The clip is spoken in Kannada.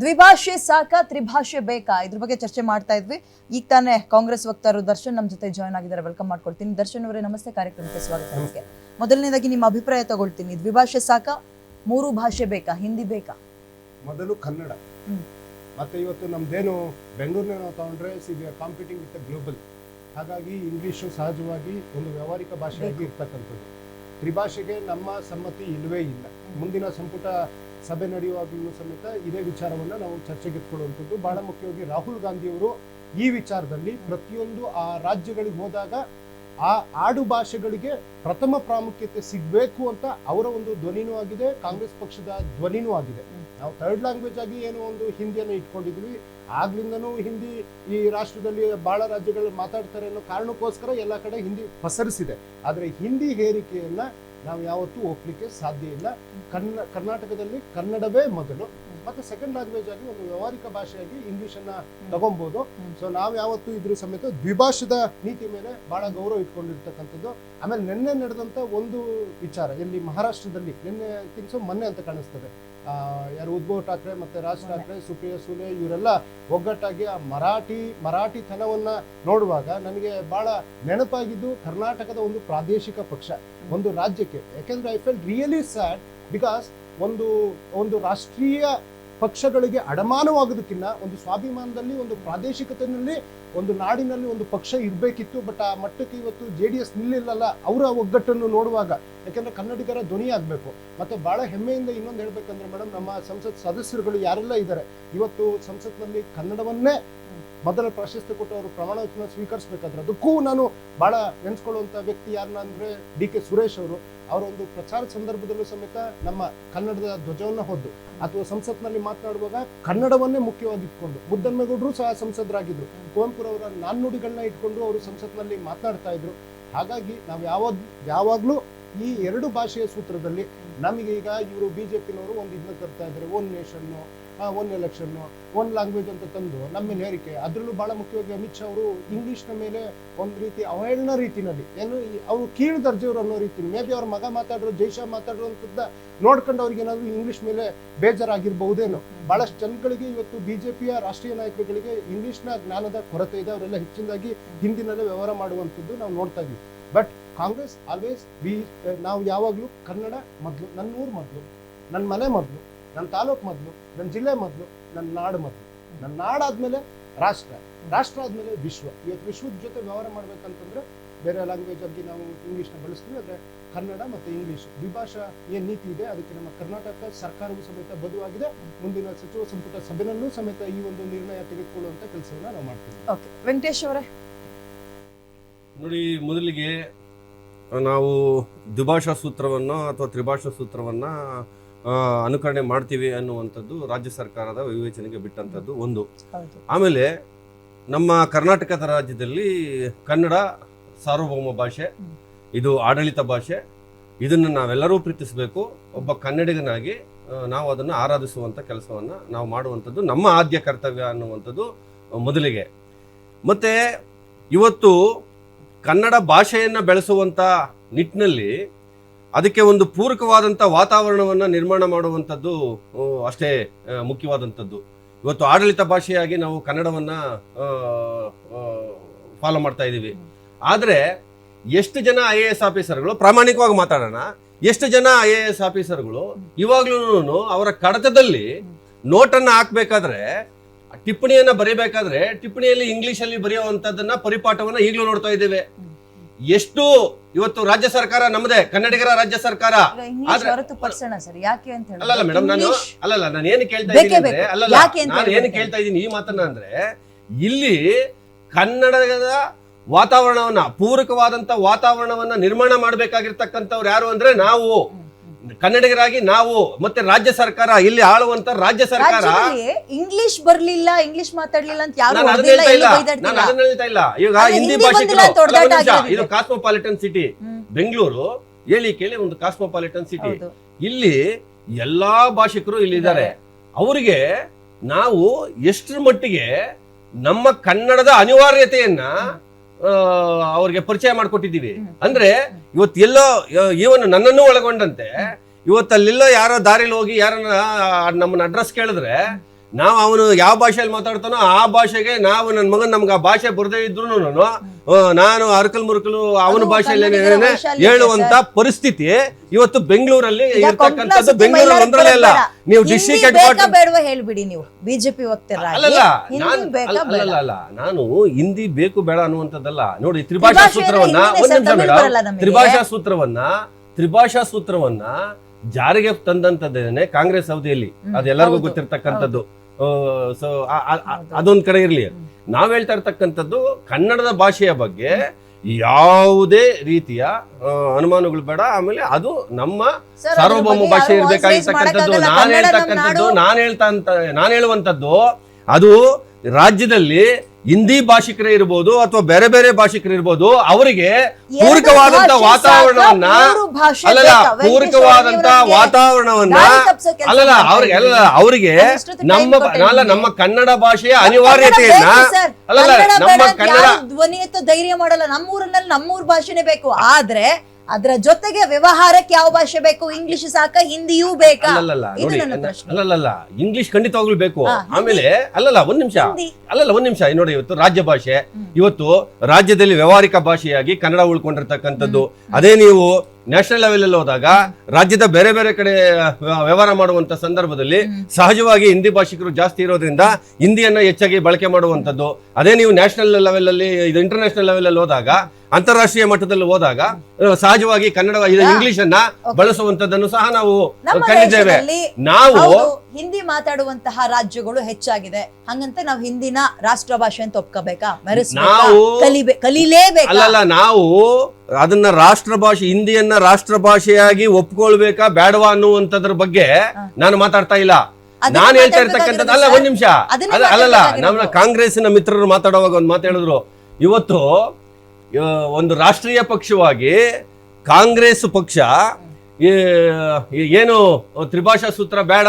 ದ್ವಿಭಾಷೆ ಸಾಕ ತ್ರಿಭಾಷೆ ಬೇಕಾ? ಇದ್ರ ಬಗ್ಗೆ ಚರ್ಚೆ ಮಾಡ್ತಾ ಇದ್ವಿ. ಈಗ ತಾನೇ ಕಾಂಗ್ರೆಸ್ ವಕ್ತಾರರು ದರ್ಶನ್ ನಮ್ಮ ಜೊತೆ ಜಾಯ್ನ್ ಆಗಿದ್ದಾರೆ. ವೆಲ್ಕಮ್ ಮಾಡ್ಕೊಳ್ತೀನಿ ದರ್ಶನ್ ಅವರೇ ನಮಸ್ತೆ. ಕಾರ್ಯಕ್ರಮಕ್ಕೆ ಸ್ವಾಗತ ನಿಮಗೆ. ಮೊದಲನೇದಾಗಿ ನಿಮ್ಮ ಅಭಿಪ್ರಾಯ ತಗೊಳ್ತೀನಿ. ದ್ವಿಭಾಷೆ ಸಾಕ ಮೂರು ಭಾಷೆ ಬೇಕಾ? ಹಿಂದಿ ಬೇಕಾ? ಮೊದಲು ಕನ್ನಡ. ಮತ್ತೆ ಇವತ್ತು ನಮ್ದೇನು ಬೆಂಗಳೂರಿನ ನಾವು ತಗೊಂಡ್ರೆ ಕಾಂಪಿಟಿಂಗ್ ವಿತ್ ಗ್ಲೋಬಲ್ ಹಾಗಾಗಿ ಇಂಗ್ಲಿಷು ಸಹಜವಾಗಿ ಒಂದು ವ್ಯಾವಹಾರಿಕ ಭಾಷೆಯಾಗಿ ಇರ್ತಕ್ಕಂಥದ್ದು. ತ್ರಿಭಾಷೆಗೆ ನಮ್ಮ ಸಮ್ಮತಿ ಇಲ್ಲವೇ ಇಲ್ಲ. ಮುಂದಿನ ಸಂಪುಟ ಸಭೆ ನಡೆಯುವಾಗಲೂ ಸಮೇತ ಇದೇ ವಿಚಾರವನ್ನ ನಾವು ಚರ್ಚೆಗೆ ಇಟ್ಕೊಳ್ಳುವಂಥದ್ದು. ಬಹಳ ಮುಖ್ಯವಾಗಿ ರಾಹುಲ್ ಗಾಂಧಿಯವರು ಈ ವಿಚಾರದಲ್ಲಿ ಪ್ರತಿಯೊಂದು ಆ ರಾಜ್ಯಗಳಿಗೆ ಹೋದಾಗ ಆ ಆಡು ಭಾಷೆಗಳಿಗೆ ಪ್ರಥಮ ಪ್ರಾಮುಖ್ಯತೆ ಸಿಗಬೇಕು ಅಂತ ಅವರ ಒಂದು ಧ್ವನಿನೂ ಆಗಿದೆ, ಕಾಂಗ್ರೆಸ್ ಪಕ್ಷದ ಧ್ವನಿನೂ ಆಗಿದೆ. ನಾವು ಥರ್ಡ್ ಲ್ಯಾಂಗ್ವೇಜ್ ಆಗಿ ಏನೋ ಒಂದು ಹಿಂದಿಯನ್ನು ಇಟ್ಕೊಂಡಿದ್ವಿ. ಆಗ್ಲಿಂದನೂ ಹಿಂದಿ ಈ ರಾಷ್ಟ್ರದಲ್ಲಿ ಬಹಳ ರಾಜ್ಯಗಳು ಮಾತಾಡ್ತಾರೆ ಅನ್ನೋ ಕಾರಣಕ್ಕೋಸ್ಕರ ಎಲ್ಲ ಕಡೆ ಹಿಂದಿ ಪಸರಿಸಿದೆ. ಆದರೆ ಹಿಂದಿ ಹೇರಿಕೆಯನ್ನ ನಾವು ಯಾವತ್ತೂ ಒಪ್ಲಿಕ್ಕೆ ಸಾಧ್ಯ ಇಲ್ಲ. ಕನ್ನ ಕರ್ನಾಟಕದಲ್ಲಿ ಕನ್ನಡವೇ ಮೊದಲು. ಮತ್ತೆ ಸೆಕೆಂಡ್ ಲ್ಯಾಂಗ್ವೇಜ್ ಆಗಿ ಒಂದು ವ್ಯವಹಾರಿಕ ಭಾಷೆಯಾಗಿ ಇಂಗ್ಲಿಷ್ ಅನ್ನ ತಗೊಬಹುದು. ಸೊ ನಾವು ಯಾವತ್ತೂ ಇದ್ರ ಸಮೇತ ದ್ವಿಭಾಷದ ನೀತಿ ಮೇಲೆ ಬಹಳ ಗೌರವ ಇಟ್ಕೊಂಡಿರ್ತಕ್ಕಂಥದ್ದು. ಆಮೇಲೆ ನಿನ್ನೆ ನಡೆದಂತ ಒಂದು ವಿಚಾರ, ಎಲ್ಲಿ ಮಹಾರಾಷ್ಟ್ರದಲ್ಲಿ, ನಿನ್ನೆ ತಿನ್ಸು ಮೊನ್ನೆ ಅಂತ ಕಾಣಿಸ್ತದೆ. ಯಾರು ಉದ್ಭವ್ ಠಾಕ್ರೆ ಮತ್ತೆ ರಾಜ್ ಠಾಕ್ರೆ, ಸುಪ್ರಿಯಾ ಸುಲೆ ಇವರೆಲ್ಲ ಒಗ್ಗಟ್ಟಾಗಿ ಆ ಮರಾಠಿ ಮರಾಠಿತನವನ್ನ ನೋಡುವಾಗ ನನಗೆ ಬಹಳ ನೆನಪಾಗಿದ್ದು ಕರ್ನಾಟಕದ ಒಂದು ಪ್ರಾದೇಶಿಕ ಪಕ್ಷ, ಒಂದು ರಾಜ್ಯಕ್ಕೆ. ಯಾಕೆಂದ್ರೆ I fell really sad because ಒಂದು ಒಂದು ರಾಷ್ಟ್ರೀಯ ಪಕ್ಷಗಳಿಗೆ ಅಡಮಾನವಾಗೋದಕ್ಕಿಂತ ಒಂದು ಸ್ವಾಭಿಮಾನದಲ್ಲಿ, ಒಂದು ಪ್ರಾದೇಶಿಕತೆಯಲ್ಲಿ, ಒಂದು ನಾಡಿನಲ್ಲಿ ಒಂದು ಪಕ್ಷ ಇರಬೇಕಿತ್ತು. ಬಟ್ ಆ ಮಟ್ಟಕ್ಕೆ ಇವತ್ತು ಜೆ ಡಿ ಎಸ್ ನಿಲ್ಲಿಲ್ಲಲ್ಲ, ಅವರ ಒಗ್ಗಟ್ಟನ್ನು ನೋಡುವಾಗ. ಯಾಕೆಂದ್ರೆ ಕನ್ನಡಿಗರ ಧ್ವನಿ ಆಗಬೇಕು. ಮತ್ತೆ ಭಾಳ ಹೆಮ್ಮೆಯಿಂದ ಇನ್ನೊಂದು ಹೇಳ್ಬೇಕಂದ್ರೆ ಮೇಡಮ್, ನಮ್ಮ ಸಂಸತ್ ಸದಸ್ಯರುಗಳು ಯಾರೆಲ್ಲ ಇದ್ದಾರೆ, ಇವತ್ತು ಸಂಸತ್ನಲ್ಲಿ ಕನ್ನಡವನ್ನೇ ಮೊದಲ ಪ್ರಶಸ್ತಿ ಕೊಟ್ಟು ಅವರು ಪ್ರಮಾಣ ವಚನ ಸ್ವೀಕರಿಸಬೇಕಾದ್ರೆ ಅದಕ್ಕೂ ನಾನು ಬಹಳ ನೆನೆಸ್ಕೊಳ್ಳುವಂತ ವ್ಯಕ್ತಿ ಯಾರನ್ನ ಅಂದ್ರೆ ಡಿ ಕೆ ಸುರೇಶ್ ಅವರು. ಅವರ ಒಂದು ಪ್ರಚಾರ ಸಂದರ್ಭದಲ್ಲೂ ಸಮೇತ ನಮ್ಮ ಕನ್ನಡದ ಧ್ವಜವನ್ನ ಹೊದ್ದು. ಅಥವಾ ಸಂಸತ್ನಲ್ಲಿ ಮಾತನಾಡುವಾಗ ಕನ್ನಡವನ್ನೇ ಮುಖ್ಯವಾಗಿ ಇಟ್ಕೊಂಡು ಮುದ್ದನ್ಮೇಗೌಡರು ಸಹ ಸಂಸದರಾಗಿದ್ರು. ಕುವೆಂಪುರವರ ನಾಣ್ಣುಡಿಗಳನ್ನ ಇಟ್ಕೊಂಡು ಅವರು ಸಂಸತ್ನಲ್ಲಿ ಮಾತನಾಡ್ತಾ ಇದ್ರು. ಹಾಗಾಗಿ ನಾವು ಯಾವಾಗ ಯಾವಾಗ್ಲೂ ಈ ಎರಡು ಭಾಷೆಯ ಸೂತ್ರದಲ್ಲಿ ನಮಗೆ ಈಗ ಇವರು ಪಿನವರು ಒಂದು ಇದನ್ನ ತರ್ತಾ ಇದ್ದಾರೆ one nation one election one language ಅಂತ ತಂದು ನಮ್ಮ ಹೇರಿಕೆ ಅದರಲ್ಲೂ ಬಹಳ ಮುಖ್ಯವಾಗಿ ಅಮಿತ್ ಶಾ ಅವರು ಇಂಗ್ಲೀಷ್ನ ಮೇಲೆ ಒಂದು ರೀತಿ ಅವಹೇಳನ ರೀತಿನಲ್ಲಿ, ಏನು ಅವರು ಕೀಳು ದರ್ಜೆಯವರು ಅನ್ನೋ ರೀತಿ ಮೇ ಬಿ ಅವ್ರ ಮಗ ಮಾತಾಡೋ ಜೈಶಾ ಮಾತಾಡುವಂಥದ್ದ ನೋಡ್ಕೊಂಡು ಅವ್ರಿಗೆ ಇಂಗ್ಲಿಷ್ ಮೇಲೆ ಬೇಜಾರಾಗಿರ್ಬಹುದೇನೋ. ಬಹಳಷ್ಟು ಜನಗಳಿಗೆ ಇವತ್ತು ಬಿಜೆಪಿಯ ರಾಷ್ಟ್ರೀಯ ನಾಯಕರುಗಳಿಗೆ ಇಂಗ್ಲೀಷ್ನ ಜ್ಞಾನದ ಕೊರತೆ ಇದೆ. ಅವರೆಲ್ಲ ಹೆಚ್ಚಿನದಾಗಿ ಹಿಂದಿನಲ್ಲೇ ವ್ಯವಹಾರ ಮಾಡುವಂಥದ್ದು ನಾವು ನೋಡ್ತಾ ಇದ್ದೀವಿ ಬಟ್ ಕಾಂಗ್ರೆಸ್ ಆಲ್ವೇಸ್ ಬಿ ನಾವು ಯಾವಾಗಲೂ ಕನ್ನಡ ಮೊದಲು ನನ್ನ ಊರು ಮೊದಲು ನನ್ನ ಮನೆ ಮೊದಲು ನನ್ನ ತಾಲೂಕು ಮೊದಲು ನನ್ನ ಜಿಲ್ಲೆ ಮೊದಲು ನನ್ನ ನಾಡು ಮೊದಲು. ನನ್ನ ನಾಡಾದ್ಮೇಲೆ ರಾಷ್ಟ್ರ ರಾಷ್ಟ್ರ ಆದಮೇಲೆ ವಿಶ್ವ. ಇವತ್ತು ವಿಶ್ವದ ಜೊತೆ ವ್ಯವಹಾರ ಮಾಡ್ಬೇಕಂತಂದ್ರೆ ಬೇರೆ ಲ್ಯಾಂಗ್ವೇಜ್ ಆಗಿ ನಾವು ಇಂಗ್ಲೀಷ್ನ ಬಳಸ್ತೀವಿ ಆದರೆ ಕನ್ನಡ ಮತ್ತು ಇಂಗ್ಲೀಷ್ ದ್ವಿಭಾಷಾ ಏನು ನೀತಿ ಇದೆ ಅದಕ್ಕೆ ನಮ್ಮ ಕರ್ನಾಟಕ ಸರ್ಕಾರವೂ ಸಮೇತ ಬದುವಾಗಿದೆ ಮುಂದಿನ ಸಚಿವ ಸಂಪುಟ ಸಭೆನಲ್ಲೂ ಸಮೇತ ಈ ಒಂದು ನಿರ್ಣಯ ತೆಗೆದುಕೊಳ್ಳುವಂಥ ಕೆಲಸವನ್ನ ನಾವು ಮಾಡ್ತೀವಿ. ಓಕೆ ವೆಂಕಟೇಶ್ ಅವರೇ. ನೋಡಿ ಮೊದಲಿಗೆ ನಾವು ದ್ವಿಭಾಷಾ ಸೂತ್ರವನ್ನು ಅಥವಾ ತ್ರಿಭಾಷಾ ಸೂತ್ರವನ್ನು ಅನುಕರಣೆ ಮಾಡ್ತೀವಿ ಅನ್ನುವಂಥದ್ದು ರಾಜ್ಯ ಸರ್ಕಾರದ ವಿವೇಚನೆಗೆ ಬಿಟ್ಟಂಥದ್ದು ಒಂದು. ಆಮೇಲೆ ನಮ್ಮ ಕರ್ನಾಟಕದ ರಾಜ್ಯದಲ್ಲಿ ಕನ್ನಡ ಸಾರ್ವಭೌಮ ಭಾಷೆ ಇದು ಆಡಳಿತ ಭಾಷೆ. ಇದನ್ನು ನಾವೆಲ್ಲರೂ ಪ್ರೀತಿಸಬೇಕು. ಒಬ್ಬ ಕನ್ನಡಿಗನಾಗಿ ನಾವು ಅದನ್ನು ಆರಾಧಿಸುವಂಥ ಕೆಲಸವನ್ನು ನಾವು ಮಾಡುವಂಥದ್ದು ನಮ್ಮ ಆದ್ಯ ಕರ್ತವ್ಯ ಅನ್ನುವಂಥದ್ದು ಮೊದಲಿಗೆ. ಮತ್ತೆ ಇವತ್ತು ಕನ್ನಡ ಭಾಷೆಯನ್ನು ಬೆಳೆಸುವಂಥ ನಿಟ್ಟಿನಲ್ಲಿ ಅದಕ್ಕೆ ಒಂದು ಪೂರಕವಾದಂಥ ವಾತಾವರಣವನ್ನು ನಿರ್ಮಾಣ ಮಾಡುವಂಥದ್ದು ಅಷ್ಟೇ ಮುಖ್ಯವಾದಂಥದ್ದು. ಇವತ್ತು ಆಡಳಿತ ಭಾಷೆಯಾಗಿ ನಾವು ಕನ್ನಡವನ್ನು ಫಾಲೋ ಮಾಡ್ತಾ ಇದ್ದೀವಿ. ಆದರೆ, ಎಷ್ಟು ಜನ ಐ ಎ ಎಸ್ ಆಫೀಸರ್ಗಳು, ಪ್ರಾಮಾಣಿಕವಾಗಿ ಮಾತಾಡೋಣ, ಎಷ್ಟು ಜನ ಐ ಎ ಎಸ್ ಆಫೀಸರ್ಗಳು ಇವಾಗ್ಲೂ ಅವರ ಕಡತದಲ್ಲಿ ನೋಟನ್ನು ಹಾಕ್ಬೇಕಾದ್ರೆ ಟಿಪ್ಪಣಿಯನ್ನ ಬರೀಬೇಕಾದ್ರೆ ಟಿಪ್ಪಣಿಯಲ್ಲಿ ಇಂಗ್ಲಿಷ್ ಅಲ್ಲಿ ಬರೆಯುವಂತದನ್ನ ಪರಿಪಾಠವನ್ನ ಈಗಲೂ ನೋಡ್ತಾ ಇದ್ದೇವೆ ಎಷ್ಟು ಇವತ್ತು ರಾಜ್ಯ ಸರ್ಕಾರ ನಮ್ಮದೇ ಕನ್ನಡಿಗರ ರಾಜ್ಯ ಸರ್ಕಾರ ಅಲ್ಲಲ್ಲ ಮೇಡಮ್ ನಾನು ಅಲ್ಲಲ್ಲ ನಾನು ಏನು ಕೇಳ್ತಾ ಇದ್ದೀನಿ. ಅಲ್ಲಲ್ಲ ಯಾಕೆ ನಾನು ಏನು? ಕೇಳ್ತಾ ಇದ್ದೀನಿ ಈ ಮಾತನ್ನ ಅಂದ್ರೆ ಇಲ್ಲಿ ಕನ್ನಡದ ವಾತಾವರಣವನ್ನ ಪೂರಕವಾದಂತ ವಾತಾವರಣವನ್ನ ನಿರ್ಮಾಣ ಮಾಡ್ಬೇಕಾಗಿರ್ತಕ್ಕಂಥವ್ರು ಯಾರು ಅಂದ್ರೆ ನಾವು ಕನ್ನಡಿಗರಾಗಿ ನಾವು ಮತ್ತೆ ರಾಜ್ಯ ಸರ್ಕಾರ ಇಲ್ಲಿ ಆಳುವಂತ ರಾಜ್ಯ ಸರ್ಕಾರ. ಇಂಗ್ಲಿಷ್ ಬರ್ಲಿಲ್ಲ ಇಂಗ್ಲಿಷ್ ಮಾತಾಡ್ಲಿಲ್ಲ ಅಂತ ಯಾರು ನಾನು ಅದನ್ನ ಹೇಳ್ತಾ ಇಲ್ಲ. ನಾನು ಅದನ್ನ ಹೇಳ್ತಾ ಇಲ್ಲ. ಈಗ ಆದ್ರೆ ಹಿಂದಿ ಭಾಷೆ ಭಾಷಿಕರು. ಇದು ಕಾಸ್ಮೋಪಾಲಿಟನ್ ಸಿಟಿ ಬೆಂಗಳೂರು ಹೇಳಿ ಕೇಳಿ ಒಂದು ಕಾಸ್ಮೋಪಾಲಿಟನ್ ಸಿಟಿ ಇಲ್ಲಿ ಎಲ್ಲಾ ಭಾಷಿಕರು ಇಲ್ಲಿದ್ದಾರೆ. ಅವರಿಗೆ ನಾವು ಎಷ್ಟರ ಮಟ್ಟಿಗೆ ನಮ್ಮ ಕನ್ನಡದ ಅನಿವಾರ್ಯತೆಯನ್ನ ಅವ್ರಿಗೆ ಪರಿಚಯ ಮಾಡಿಕೊಟ್ಟಿದ್ದೀವಿ. ಅಂದ್ರೆ ಇವತ್ತು ಎಲ್ಲೋ ಇವನು ನನ್ನನ್ನು ಒಳಗೊಂಡಂತೆ. ಇವತ್ತು ಅಲ್ಲೆಲ್ಲೋ ಯಾರೋ ದಾರಿಲಿ ಹೋಗಿ ಯಾರನ್ನ ನಮ್ಮನ್ನ ಅಡ್ರೆಸ್ ಕೇಳಿದ್ರೆ ನಾವು ಅವನು ಯಾವ ಭಾಷೆಯಲ್ಲಿ ಮಾತಾಡ್ತಾನೋ ಆ ಭಾಷೆಗೆ ನಾವು ನನ್ನ ಮಗನ್ ನಮ್ಗೆ ಆ ಭಾಷೆ ಬರದೇ ಇದ್ರು ನಾನು ಅರಕಲ್ ಮುರ್ಕಲು ಅವನ ಭಾಷೆಯಲ್ಲಿ ಹೇಳುವಂತ ಪರಿಸ್ಥಿತಿ ಇವತ್ತು ಬೆಂಗಳೂರಲ್ಲಿ ಇರ್ತಕ್ಕಂಥದ್ದು ಬೆಂಗಳೂರು ಒಂದ್ರಲ್ಲೇ ಅಲ್ಲ. ನೀವು ಡಿಸ್ಟ್ರಿಕ್ಟ್ ಹೆಡ್ ಕ್ವಾರ್ಟರ್ ಬೇಡವಾ ಹೇಳ್ಬಿಡಿ ನೀವು ಬಿಜೆಪಿ ನಾನು ಅಲ್ಲ ನಾನು ಹಿಂದಿ ಬೇಕು ಬೇಡ ಅನ್ನುವಂಥದ್ದಲ್ಲ. ನೋಡಿ ತ್ರಿಭಾಷಾ ಸೂತ್ರವನ್ನ ಒಂದ್ ನಿಮಿಷ ನಮಗೆ. ತ್ರಿಭಾಷಾ ಸೂತ್ರವನ್ನ ತ್ರಿಭಾಷಾ ಸೂತ್ರವನ್ನ ಜಾರಿಗೆ ತಂದಂತದ್ದೇನೆ ಕಾಂಗ್ರೆಸ್ ಅವಧಿಯಲ್ಲಿ. ಅದೆಲ್ಲರಿಗೂ ಗೊತ್ತಿರ್ತಕ್ಕಂಥದ್ದು. ಸೊ ಅದೊಂದ್ ಕಡೆ ಇರ್ಲಿ. ನಾವ್ ಹೇಳ್ತಾ ಇರ್ತಕ್ಕಂಥದ್ದು ಕನ್ನಡದ ಭಾಷೆಯ ಬಗ್ಗೆ ಯಾವುದೇ ರೀತಿಯ ಅನುಮಾನಗಳು ಬೇಡ. ಆಮೇಲೆ ಅದು ನಮ್ಮ ಸರ್, ಸಾರ್ವಭೌಮ ಭಾಷೆ ಇರ್ಬೇಕಾಗಿರ್ತಕ್ಕಂಥದ್ದು. ನಾನು ಹೇಳ್ತಕ್ಕಂಥದ್ದು ನಾನು ಹೇಳ್ತಾ ಅಂತ ನಾನು ಹೇಳುವಂಥದ್ದು ಅದು ರಾಜ್ಯದಲ್ಲಿ ಹಿಂದಿ ಭಾಷಿಕರೇ ಇರ್ಬೋದು ಅಥವಾ ಬೇರೆ ಬೇರೆ ಭಾಷಿಕರು ಇರ್ಬೋದು ಅವರಿಗೆ ಪೂರಕವಾದಂತ ವಾತಾವರಣವನ್ನ ಅಲ್ಲಲ್ಲ ಪೂರಕವಾದಂತ ವಾತಾವರಣವನ್ನ ಅಲ್ಲಲ್ಲ ಅವ್ರಿಗೆ. ಅಲ್ಲ ಅವರಿಗೆ ನಮ್ಮ ಅಲ್ಲ ನಮ್ಮ ಕನ್ನಡ ಭಾಷೆಯ ಅನಿವಾರ್ಯತೆಯನ್ನ ಅಲ್ಲಲ್ಲ ನಮ್ಮ ಕನ್ನಡ ಧ್ವನಿಯತ್ತ ಧ್ವನಿ ಧೈರ್ಯ ಮಾಡಲ್ಲ ನಮ್ಮೂರಿನಲ್ಲಿ ನಮ್ಮೂರ್ ಭಾಷೆನೇ ಬೇಕು. ಆದ್ರೆ ಅದರ ಜೊತೆಗೆ ವ್ಯವಹಾರಕ್ಕೆ ಯಾವ ಭಾಷೆ ಬೇಕು? ಇಂಗ್ಲಿಷ್ ಸಾಕ ಹಿಂದಿಯೂ ಬೇಕಾ? ಅಲ್ಲಲ್ಲ ಇದು ನೋಡಿ ನನ್ನ ಪ್ರಶ್ನೆ. ಅಲ್ಲಲ್ಲ ಇಂಗ್ಲಿಷ್ ಖಂಡಿತವಾಗ್ಲೂ ಬೇಕು. ಆಮೇಲೆ ಅಲ್ಲಲ್ಲ ಒಂದ್ ನಿಮಿಷ. ಅಲ್ಲಲ್ಲ ಒಂದ್ ನಿಮಿಷ. ನೋಡಿ ಇವತ್ತು ರಾಜ್ಯ ಭಾಷೆ. ಇವತ್ತು ರಾಜ್ಯದಲ್ಲಿ ವ್ಯವಹಾರಿಕ ಭಾಷೆಯಾಗಿ ಕನ್ನಡ ಉಳ್ಕೊಂಡಿರ್ತಕ್ಕಂಥದ್ದು. ಅದೇ ನೀವು ನ್ಯಾಷನಲ್ ಲೆವೆಲ್ ಅಲ್ಲಿ ಹೋದಾಗ ರಾಜ್ಯದ ಬೇರೆ ಬೇರೆ ಕಡೆ ವ್ಯವಹಾರ ಮಾಡುವಂತ ಸಂದರ್ಭದಲ್ಲಿ ಸಹಜವಾಗಿ ಹಿಂದಿ ಭಾಷಿಕರು ಜಾಸ್ತಿ ಇರೋದ್ರಿಂದ ಹಿಂದಿಯನ್ನ ಹೆಚ್ಚಾಗಿ ಬಳಕೆ ಮಾಡುವಂತದ್ದು ಅದೇ ನೀವು ನ್ಯಾಷನಲ್ ಲೆವೆಲ್ ಅಲ್ಲಿ ಇದು ಇಂಟರ್ನ್ಯಾಷನಲ್ ಲೆವೆಲ್ ಅಲ್ಲಿ ಹೋದಾಗ ಅಂತಾರಾಷ್ಟ್ರೀಯ ಮಟ್ಟದಲ್ಲಿ ಹೋದಾಗ ಸಹಜವಾಗಿ ಕನ್ನಡ ಇದು ಇಂಗ್ಲಿಷ್ ಅನ್ನ. ಬಳಸುವಂತದ್ದನ್ನು ಸಹ ನಾವು ಕಂಡಿದ್ದೇವೆ ನಾವು ಹಿಂದಿ ಮಾತಾಡುವಂತಹ ರಾಜ್ಯಗಳು ಹೆಚ್ಚಾಗಿದೆ. ಹಂಗಂತ ನಾವು ಹಿಂದಿನ ರಾಷ್ಟ್ರ ಭಾಷೆ ಅಂತ ಒಪ್ಕೋಬೇಕಾ? ನಾವು- ಕಲಿಲೇಬೇಕು ಕಲೀಲೇಬೇಕಾ? ಅಲ್ಲಲ್ಲ ನಾವು ಅದನ್ನ ರಾಷ್ಟ್ರ ಭಾಷೆ ಹಿಂದಿಯನ್ನ ರಾಷ್ಟ್ರ ಭಾಷೆಯಾಗಿ ಒಪ್ಕೊಳ್ಬೇಕಾ ಬೇಡವಾ ಅನ್ನುವಂಥದ್ರ ಬಗ್ಗೆ. ನಾನು ಮಾತಾಡ್ತಾ ಇಲ್ಲ ನಾನು ಹೇಳ್ತಾ ಇರ್ತಕ್ಕಂಥದ್ದು ಅಲ್ಲ. ಒಂದ್ ನಿಮಿಷ ಅಲ್ಲಲ್ಲ ನಮ್ಮ ಕಾಂಗ್ರೆಸ್ಸಿನ ಮಿತ್ರರು ಮಾತಾಡುವಾಗ ಒಂದು ಮಾತು ಹೇಳಿದ್ರು ಇವತ್ತು ಒಂದು ರಾಷ್ಟ್ರೀಯ ಪಕ್ಷವಾಗಿ ಕಾಂಗ್ರೆಸ್ ಪಕ್ಷ ಏನು ತ್ರಿಭಾಷಾ ಸೂತ್ರ ಬೇಡ